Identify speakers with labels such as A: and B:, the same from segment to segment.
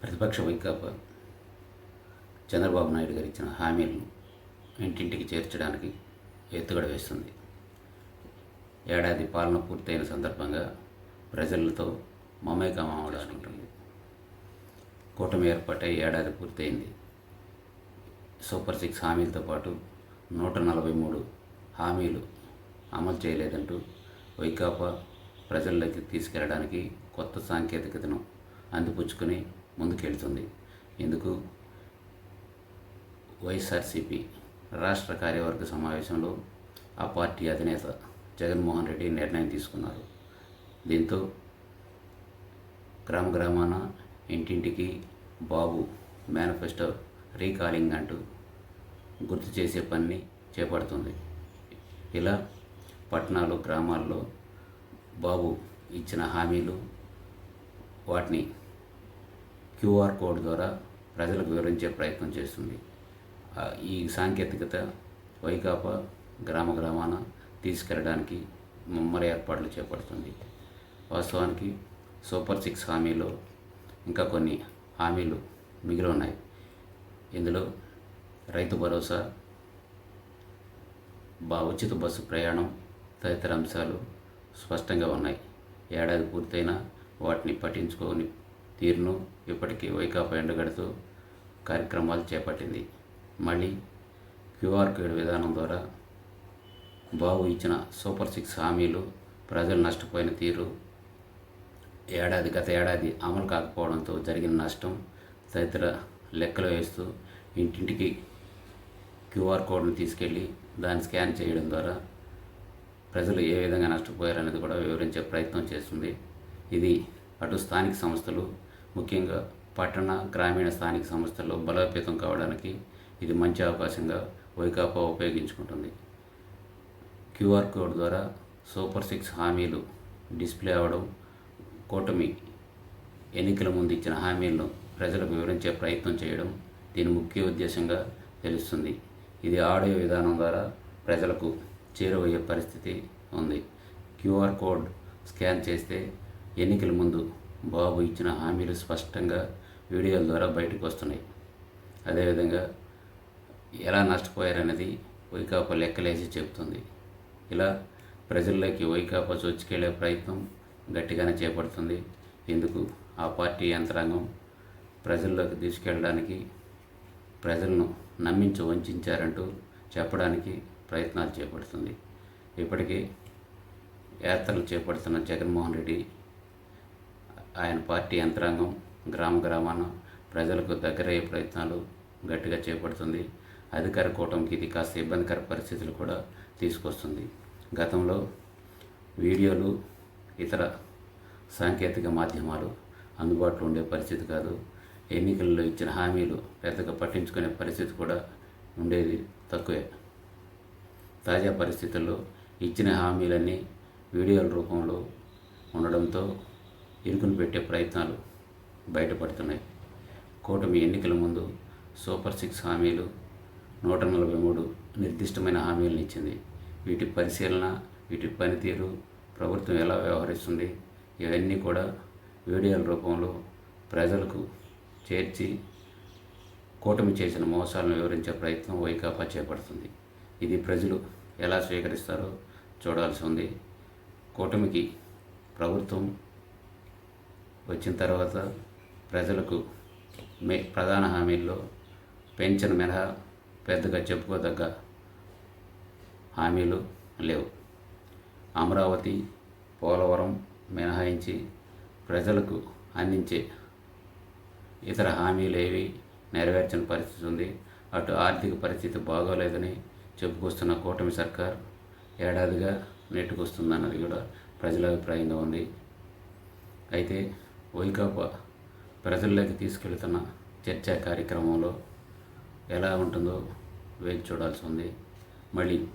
A: ప్రతిపక్ష వైకాపా చంద్రబాబు నాయుడు గారు ఇచ్చిన హామీలను ఇంటింటికి చేర్చడానికి ఎత్తుగడ వేస్తుంది. ఏడాది పాలన పూర్తయిన సందర్భంగా ప్రజలతో మమేకం అవడానికి కూటమి ఏర్పాటై ఏడాది పూర్తయింది. సూపర్ సిక్స్ హామీలతో పాటు నూట నలభై మూడు హామీలు అమలు చేయలేదంటూ వైకాపా ప్రజల్లోకి తీసుకెళ్ళడానికి కొత్త సాంకేతికతను అందిపుచ్చుకొని ముందుకెళ్తుంది. ఇందుకు వైఎస్ఆర్సీపీ రాష్ట్ర కార్యవర్గ సమావేశంలో ఆ పార్టీ అధినేత జగన్మోహన్ రెడ్డి నిర్ణయం తీసుకున్నారు. దీంతో గ్రామ గ్రామాన ఇంటింటికి బాబు మేనిఫెస్టో రీకాలింగ్ అంటూ గుర్తు చేసే పనిని చేపడుతుంది. ఇలా పట్టణాలు గ్రామాల్లో బాబు ఇచ్చిన హామీలు వాటిని క్యూఆర్ కోడ్ ద్వారా ప్రజలకు వివరించే ప్రయత్నం చేస్తుంది. ఈ సాంకేతికత వైకాపా గ్రామ గ్రామాన తీసుకెళ్ళడానికి ముమ్మర ఏర్పాట్లు చేపడుతుంది. వాస్తవానికి సూపర్ సిక్స్ హామీలో ఇంకా కొన్ని హామీలు మిగిలి ఉన్నాయి. ఇందులో రైతు భరోసా బా ఉచిత బస్సు ప్రయాణం తదితర అంశాలు స్పష్టంగా ఉన్నాయి. ఏడాది పూర్తయినా వాటిని పట్టించుకోని తీరును ఇప్పటికీ వైకాపా ఎండగడుతూ కార్యక్రమాలు చేపట్టింది. మళ్ళీ క్యూఆర్ కోడ్ విధానం ద్వారా బాబు ఇచ్చిన సూపర్ సిక్స్ హామీలు ప్రజలు నష్టపోయిన తీరు ఏడాది గత ఏడాది అమలు కాకపోవడంతో జరిగిన నష్టం తదితర లెక్కలు వేస్తూ ఇంటింటికి క్యూఆర్ కోడ్ను తీసుకెళ్ళి దాన్ని స్కాన్ చేయడం ద్వారా ప్రజలు ఏ విధంగా నష్టపోయారనేది కూడా వివరించే ప్రయత్నం చేస్తుంది. ఇది అటు స్థానిక సంస్థలు ముఖ్యంగా పట్టణ గ్రామీణ స్థానిక సంస్థల్లో బలోపేతం కావడానికి ఇది మంచి అవకాశంగా వైకాపా ఉపయోగించుకుంటుంది. క్యూఆర్ కోడ్ ద్వారా సూపర్ సిక్స్ హామీలు డిస్ప్లే అవ్వడం కూటమి ఎన్నికల ముందు ఇచ్చిన హామీలను ప్రజలకు వివరించే ప్రయత్నం చేయడం దీని ముఖ్య ఉద్దేశంగా తెలుస్తుంది. ఇది ఆడియో విధానం ద్వారా ప్రజలకు చేరువయ్యే పరిస్థితి ఉంది. క్యూఆర్ కోడ్ స్కాన్ చేస్తే ఎన్నికల ముందు బాబు ఇచ్చిన హామీలు స్పష్టంగా వీడియోల ద్వారా బయటకు వస్తున్నాయి. అదేవిధంగా ఎలా నష్టపోయారనేది వైకాపా లెక్కలేసి చెబుతుంది. ఇలా ప్రజల్లోకి వైకాపా చొచ్చుకెళ్ళే ప్రయత్నం గట్టిగానే చేపడుతుంది. ఎందుకు ఆ పార్టీ యంత్రాంగం ప్రజల్లోకి తీసుకెళ్ళడానికి ప్రజలను నమ్మించి వంచారంటూ చెప్పడానికి ప్రయత్నాలు చేపడుతుంది. ఇప్పటికీ యాత్రలు చేపడుతున్న జగన్మోహన్ రెడ్డి ఆయన పార్టీ యంత్రాంగం గ్రామ గ్రామాన ప్రజలకు దగ్గరయ్యే ప్రయత్నాలు గట్టిగా చేపడుతుంది. అధికార కూటమికి ఇది కాస్త ఇబ్బందికర పరిస్థితులు కూడా తీసుకొస్తుంది. గతంలో వీడియోలు ఇతర సాంకేతిక మాధ్యమాలు అందుబాటులో ఉండే పరిస్థితి కాదు. ఎన్నికల్లో ఇచ్చిన హామీలు పెద్దగా పట్టించుకునే పరిస్థితి కూడా ఉండేది తక్కువే. తాజా పరిస్థితుల్లో ఇచ్చిన హామీలన్నీ వీడియోల రూపంలో ఉండడంతో ఇరుకును పెట్టే ప్రయత్నాలు బయటపడుతున్నాయి. కూటమి ఎన్నికల ముందు సూపర్ సిక్స్ హామీలు నూట నలభై మూడు నిర్దిష్టమైన హామీలను ఇచ్చింది. వీటి పరిశీలన వీటి పనితీరు ప్రభుత్వం ఎలా వ్యవహరిస్తుంది ఇవన్నీ కూడా వీడియోల రూపంలో ప్రజలకు చేర్చి కూటమి చేసిన మోసాలను వివరించే ప్రయత్నం వైకాపా చేపడుతుంది. ఇది ప్రజలు ఎలా స్వీకరిస్తారో చూడాల్సి ఉంది. కూటమికి ప్రభుత్వం వచ్చిన తర్వాత ప్రజలకు మే ప్రధాన హామీల్లో పెన్షన్ మినహా పెద్దగా చెప్పుకోదగ్గ హామీలు లేవు. అమరావతి పోలవరం మినహాయించి ప్రజలకు అందించే ఇతర హామీలు ఏవి నెరవేర్చని పరిస్థితి ఉంది. అటు ఆర్థిక పరిస్థితి బాగోలేదని చెప్పుకొస్తున్న కూటమి సర్కార్ ఏడాదిగా నెట్టుకొస్తుందన్నది కూడా ప్రజల అభిప్రాయంగా ఉంది. అయితే వైకాపా ప్రజల్లోకి తీసుకెళ్తున్న చర్చా కార్యక్రమంలో ఎలా ఉంటుందో వేచి చూడాల్సి ఉంది. మళ్ళీ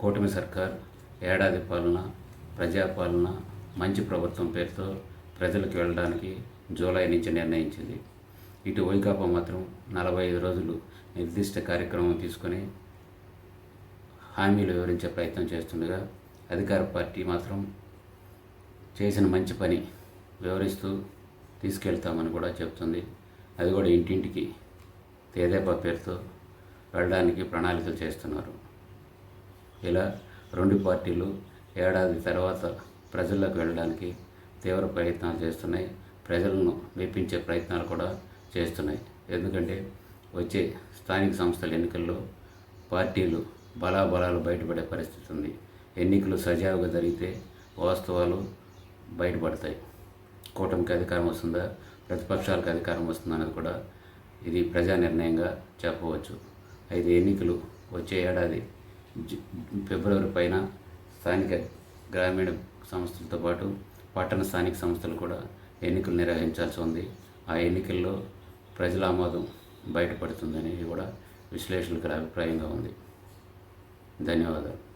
A: కూటమి సర్కార్ ఏడాది పాలన ప్రజాపాలన మంచి ప్రభుత్వం పేరుతో ప్రజలకు వెళ్ళడానికి జూలై నుంచి నిర్ణయించింది. ఇటు వైకాపా మాత్రం నలభై ఐదు రోజులు నిర్దిష్ట కార్యక్రమం తీసుకొని హామీలు వివరించే ప్రయత్నం చేస్తుండగా అధికార పార్టీ మాత్రం చేసిన మంచి పని వివరిస్తూ తీసుకెళ్తామని కూడా చెప్తుంది. అది కూడా ఇంటింటికి తేదేపా పేరుతో వెళ్ళడానికి ప్రణాళికలు చేస్తున్నారు. ఇలా రెండు పార్టీలు ఏడాది తర్వాత ప్రజల్లోకి వెళ్ళడానికి తీవ్ర ప్రయత్నాలు చేస్తున్నాయి. ప్రజలను మెప్పించే ప్రయత్నాలు కూడా చేస్తున్నాయి. ఎందుకంటే వచ్చే స్థానిక సంస్థల ఎన్నికల్లో పార్టీలు బలాబలాలు బయటపడే పరిస్థితి ఉంది. ఎన్నికలు సజావుగా జరిగితే వాస్తవాలు బయటపడతాయి. కూటమికి అధికారం వస్తుందా? ప్రతిపక్షాలకు అధికారం వస్తుందా అనేది కూడా ఇది ప్రజా నిర్ణయంగా చెప్పవచ్చు. ఐదు ఎన్నికలు వచ్చే ఏడాది ఫిబ్రవరి పైన స్థానిక గ్రామీణ సంస్థలతో పాటు పట్టణ స్థానిక సంస్థలు కూడా ఎన్నికలు నిర్వహించాల్సి ఉంది. ఆ ఎన్నికల్లో ప్రజల ఆమోదం బయటపడుతుందని కూడా విశ్లేషకుల అభిప్రాయంగా ఉంది. ధన్యవాదాలు.